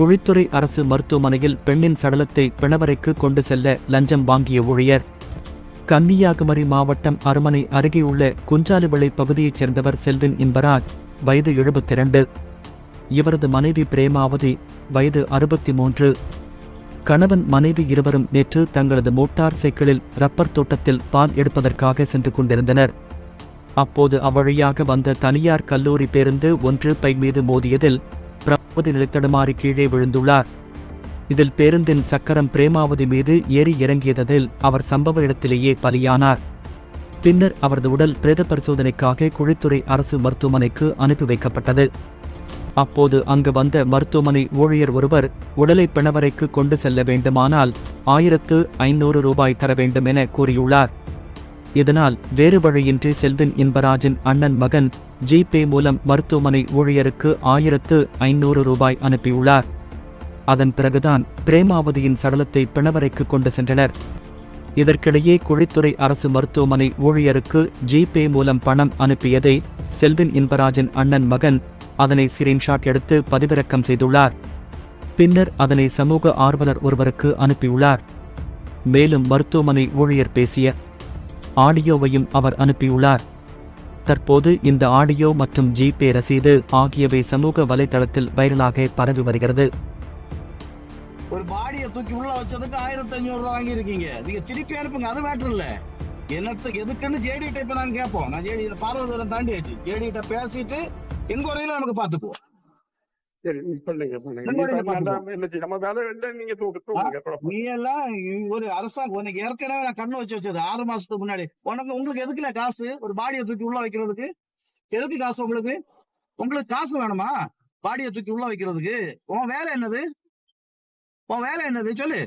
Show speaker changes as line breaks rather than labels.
குழித்துறை அரசு மருத்துவமனையில் பெண்ணின் சடலத்தை பிணவரைக்கு கொண்டு செல்ல லஞ்சம் வாங்கிய ஊழியர். கன்னியாகுமரி மாவட்டம் அருமனை அருகேயுள்ள குஞ்சாலுவிளை பகுதியைச் சேர்ந்தவர் செல்வின் இன்பராஜ் வயது எழுபத்திரண்டு. இவரது மனைவி பிரேமாவதி வயது அறுபத்தி மூன்று கணவன் மனைவி இருவரும் நேற்று தங்களது மோட்டார் சைக்கிளில் ரப்பர் தோட்டத்தில் பால் எடுப்பதற்காக சென்று கொண்டிருந்தனர். அப்போது அவ்வழியாக வந்த தனியார் கல்லூரி பேருந்து ஒன்று பை மீது மோதியதில் பிரமாவதி நிலைத்தடுமாறி கீழே விழுந்துள்ளார். இதில் பேருந்தின் சக்கரம் பிரேமாவதி மீது ஏறி இறங்கியதில் அவர் சம்பவ இடத்திலேயே பலியானார். பின்னர் அவரது உடல் பிரேத பரிசோதனைக்காக குழித்துறை அரசு மருத்துவமனைக்கு அனுப்பி வைக்கப்பட்டது. அப்போது அங்கு வந்த மருத்துவமனை ஊழியர் ஒருவர் உடலை பிணவரைக்கு கொண்டு செல்ல வேண்டுமானால் ஆயிரத்து ஐநூறு ரூபாய் தர வேண்டும் என கூறியுள்ளார். இதனால் வேறு வழியின்றி செல்வின் இன்பராஜின் அண்ணன் மகன் ஜிபே மூலம் மருத்துவமனை ஊழியருக்கு ஆயிரத்து ஐநூறு ரூபாய் அனுப்பியுள்ளார். அதன் பிறகுதான் பிரேமாவதியின் சடலத்தை பிணவரைக்கு கொண்டு சென்றனர். இதற்கிடையே குழித்துறை அரசு மருத்துவமனை ஊழியருக்கு ஜிபே மூலம் பணம் அனுப்பியதை செல்வின் இன்பராஜின் அண்ணன் மகன் அதனை ஸ்கிரீன்ஷாட் எடுத்து பதிவிறக்கம் செய்துள்ளார். பின்னர் அதனை சமூக ஆர்வலர் ஒருவருக்கு அனுப்பியுள்ளார். மேலும் மருத்துவமனை ஊழியர் பேசிய ஆடியோவையும் அவர் அனுப்பியுள்ளார். தற்போது இந்த ஆடியோ மற்றும் ஜிபே ரசீது ஆகியவை சமூக வலைதளத்தில் வைரலாக பரவி வருகிறது.
ஒரு பாடியை தூக்கி உள்ள வச்சதுக்கு ஆயிரத்தி ஐநூறு ரூபா வாங்கி இருக்கீங்க நீங்க திருப்பி அனுப்புங்க அது மேட்டர் இல்ல. என்னத்துக்கு எதுக்குன்னு ஜேடி இப்ப நாங்க கேட்போம். நான் ஜேடி பார்வதியிடம் தாண்டி ஆச்சு ஜேடி கிட்ட பேசிட்டு வரையில நமக்கு பாத்துக்குவோம்
சரி பண்ணுங்க பண்ணுங்க நம்ம வேலை நீங்க.
நீ எல்லாம் ஒரு அரசாங்கம் உனக்கு ஏற்கனவே நான் கண்ணு வச்சு வச்சது ஆறு மாசத்துக்கு முன்னாடி. உனக்கு உங்களுக்கு எதுக்குல காசு? ஒரு பாடியை தூக்கி உள்ள வைக்கிறதுக்கு? எதுக்கு காசு உங்களுக்கு? உங்களுக்கு காசு வேணுமா? பாடியை தூக்கி உள்ள வைக்கிறதுக்கு. உன் வேலை என்னது? உன் வேலை என்னது? சொல்லு.